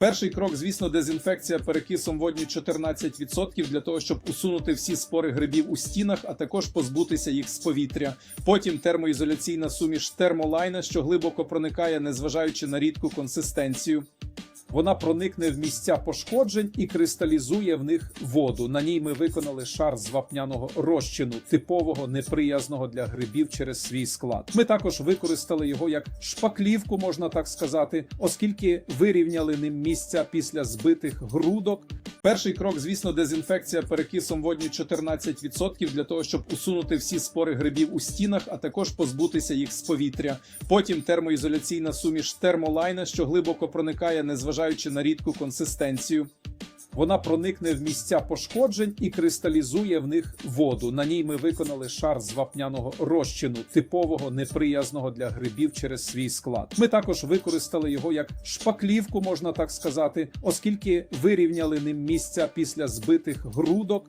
Перший крок, звісно, дезінфекція перекисом водню 14% для того, щоб усунути всі спори грибів у стінах, а також позбутися їх з повітря. Потім термоізоляційна суміш термолайна, що глибоко проникає, незважаючи на рідку консистенцію. Вона проникне в місця пошкоджень і кристалізує в них воду. На ній ми виконали шар з вапняного розчину, типового неприязного для грибів через свій склад. Ми також використали його як шпаклівку, можна так сказати, оскільки вирівняли ним місця після збитих грудок. Перший крок, звісно, дезінфекція перекисом водню 14% для того, щоб усунути всі спори грибів у стінах, а також позбутися їх з повітря. Потім термоізоляційна суміш термолайна, що глибоко проникає, незважаючи на рідку консистенцію. Вона проникне в місця пошкоджень і кристалізує в них воду. На ній ми виконали шар з вапняного розчину, типового неприязного для грибів через свій склад. Ми також використали його як шпаклівку, можна так сказати, оскільки вирівняли ним місця після збитих грудок.